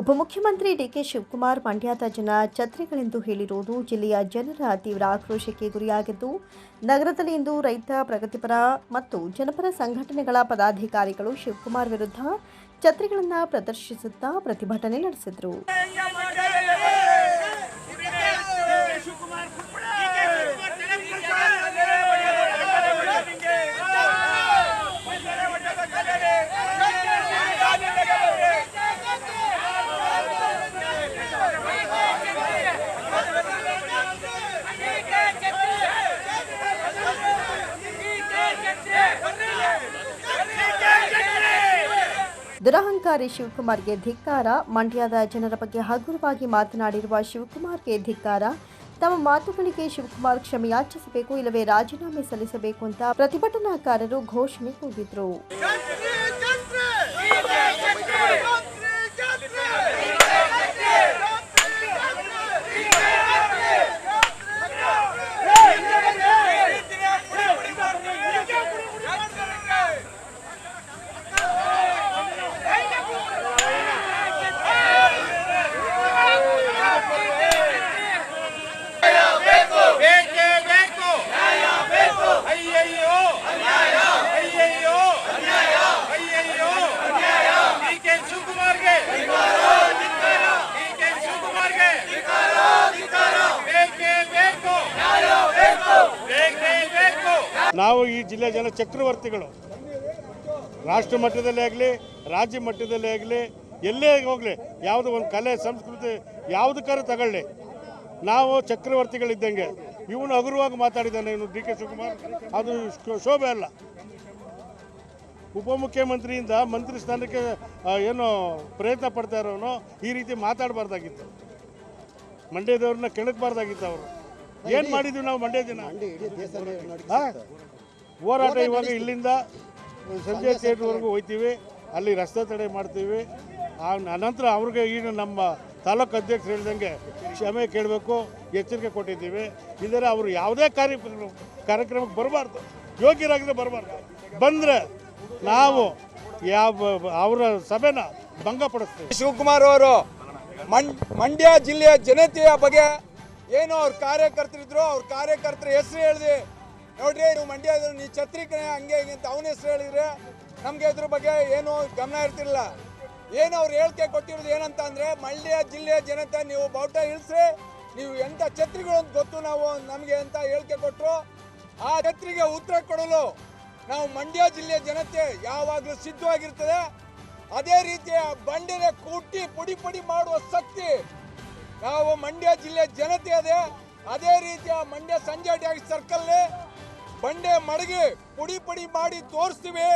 ಉಪಮುಖ್ಯಮಂತ್ರಿ ಡಿಕೆ ಶಿವಕುಮಾರ್ ಮಂಡ್ಯದ ಜನ ಛತ್ರಿಗಳೆಂದು ಹೇಳಿರುವುದು ಜಿಲ್ಲೆಯ ಜನರ ತೀವ್ರ ಆಕ್ರೋಶಕ್ಕೆ ಗುರಿಯಾಗಿದ್ದು, ನಗರದಲ್ಲಿ ಇಂದು ರೈತ, ಪ್ರಗತಿಪರ ಮತ್ತು ಜನಪರ ಸಂಘಟನೆಗಳ ಪದಾಧಿಕಾರಿಗಳು ಶಿವಕುಮಾರ್ ವಿರುದ್ಧ ಛತ್ರಿಗಳನ್ನು ಪ್ರದರ್ಶಿಸುತ್ತಾ ಪ್ರತಿಭಟನೆ ನಡೆಸಿದರು. ದುರಹಂಕಾರಿ ಶಿವಕುಮಾರ್ಗೆ ಧಿಕ್ಕಾರ, ಮಂಡ್ಯದ ಜನರ ಬಗ್ಗೆ ಹಗುರವಾಗಿ ಮಾತನಾಡಿರುವ ಶಿವಕುಮಾರ್ಗೆ ಧಿಕ್ಕಾರ. ತಮ್ಮ ಮಾತುಗಳಿಗೆ ಶಿವಕುಮಾರ್ ಕ್ಷಮೆಯಾಚಿಸಬೇಕು ಇಲ್ಲವೇ ರಾಜೀನಾಮೆ ಸಲ್ಲಿಸಬೇಕು ಅಂತ ಪ್ರತಿಭಟನಾಕಾರರು ಘೋಷಣೆ ಕೂಗಿದ್ರು ಬೇಕೇ ಬೇಕು ಅಯ್ಯಯ್ಯೋ ಅಯ್ಯಯ್ಯೋ ಅಯ್ಯಯ್ಯೋ ಡಿ ಕೆ ಶಿವಕುಮಾರ್ಗೆ ಡಿ ಕೆ ಶಿವಕುಮಾರ್ಗೆ ಬೇಕೇ ಬೇಕು ಬೇಕೇ ಬೇಕು ನಾವು ಈ ಜಿಲ್ಲೆ ಜನ ಚಕ್ರವರ್ತಿಗಳು. ರಾಷ್ಟ್ರ ಮಟ್ಟದಲ್ಲೇ ಆಗಲಿ, ರಾಜ್ಯ ಮಟ್ಟದಲ್ಲೇ ಆಗಲಿ, ಎಲ್ಲೇ ಹೋಗಲಿ, ಯಾವುದೋ ಒಂದು ಕಲೆ, ಸಂಸ್ಕೃತಿ ಯಾವುದಕ್ಕಾದ್ರೂ ತಗೊಳ್ಳಿ. ನಾವು ಚಕ್ರವರ್ತಿಗಳಿದ್ದಂಗೆ, ಇವನು ಹಗುರವಾಗಿ ಮಾತಾಡಿದ್ದಾನೆ, ಇವನು ಡಿ ಕೆ ಶಿವಕುಮಾರ್. ಅದು ಶೋಭೆ ಅಲ್ಲ. ಉಪಮುಖ್ಯಮಂತ್ರಿಯಿಂದ ಮಂತ್ರಿ ಸ್ಥಾನಕ್ಕೆ ಏನು ಪ್ರಯತ್ನ ಪಡ್ತಾ ಇರೋನು, ಈ ರೀತಿ ಮಾತಾಡಬಾರ್ದಾಗಿತ್ತು. ಮಂಡ್ಯದವ್ರನ್ನ ಕೆಣಕಬಾರ್ದಾಗಿತ್ತು ಅವರು. ಏನು ಮಾಡಿದ್ವಿ ನಾವು ಮಂಡ್ಯ ದಿನ? ಹೋರಾಟ ಇವಾಗ ಇಲ್ಲಿಂದ ಸಂಜೆ ಥಿಯೇಟ್ರ್ವರೆಗೂ ಹೋಗ್ತೀವಿ ಅಲ್ಲಿ ರಸ್ತೆ ತಡೆ ಮಾಡ್ತೀವಿ. ಆ ಅನಂತರ ಅವ್ರಿಗೆ ಈಗ ನಮ್ಮ ತಾಲೂಕು ಅಧ್ಯಕ್ಷರು ಹೇಳ್ದಂಗೆ ಕ್ಷಮೆ ಕೇಳಬೇಕು ಎಚ್ಚರಿಕೆ ಕೊಟ್ಟಿದ್ದೀವಿ. ಇಲ್ಲದ್ರೆ ಅವರು ಯಾವುದೇ ಕಾರ್ಯ ಕಾರ್ಯಕ್ರಮಕ್ಕೆ ಬರಬಾರ್ದು. ಯೋಗ್ಯರಾಗಿದ್ರೆ ಬರಬಾರ್ದು. ಬಂದರೆ ನಾವು ಯಾವ ಅವರ ಸಭೆನ ಭಂಗಪಡಿಸ್ತೀವಿ. ಶಿವಕುಮಾರ್ ಅವರು ಮಂಡ್ಯ ಜಿಲ್ಲೆಯ ಜನತೆಯ ಬಗ್ಗೆ ಏನು ಅವ್ರ ಕಾರ್ಯಕರ್ತರಿದ್ರು, ಅವ್ರ ಕಾರ್ಯಕರ್ತರ ಹೆಸರು ಹೇಳಿದೆ. ನೋಡ್ರಿ ನೀವು ಮಂಡ್ಯದ ನೀ ಛತ್ರಿಕನೇ ಹಂಗೆ ಹಿಂಗೆ ಅಂತ ಅವನ ಹೆಸರು ಹೇಳಿದ್ರೆ ನಮಗೆ ಇದ್ರ ಬಗ್ಗೆ ಏನು ಗಮನ ಇರ್ತಿರಲಿಲ್ಲ. ಏನು ಅವ್ರು ಹೇಳಿಕೆ ಕೊಟ್ಟಿರೋದು ಏನಂತ ಅಂದರೆ, ಮಂಡ್ಯ ಜಿಲ್ಲೆಯ ಜನತೆ, ನೀವು ಬಾವುಟ ಇಳಿಸ್ರಿ, ನೀವು ಎಂಥ ಛತ್ರಿಗಳು ಅಂತ ಗೊತ್ತು ನಾವು, ನಮಗೆ ಅಂತ ಹೇಳಿಕೆ ಕೊಟ್ಟರು ಆ ಛತ್ರಿಗೆ ಉತ್ತರ ಕೊಡಲು ನಾವು ಮಂಡ್ಯ ಜಿಲ್ಲೆಯ ಜನತೆ ಯಾವಾಗಲೂ ಸಿದ್ಧವಾಗಿರ್ತದೆ. ಅದೇ ರೀತಿಯ ಬಂಡೆನ ಕುಟ್ಟಿ ಪುಡಿ ಪುಡಿ ಮಾಡುವ ಶಕ್ತಿ ನಾವು ಮಂಡ್ಯ ಜಿಲ್ಲೆ ಜನತೆ ಅದೇ. ಅದೇ ರೀತಿಯ ಮಂಡ್ಯ ಸಂಜೆ ಸರ್ಕಲ್ ಬಂಡೆ ಮಡಗಿ ಪುಡಿ ಪುಡಿ ಮಾಡಿ ತೋರಿಸ್ತೀವಿ.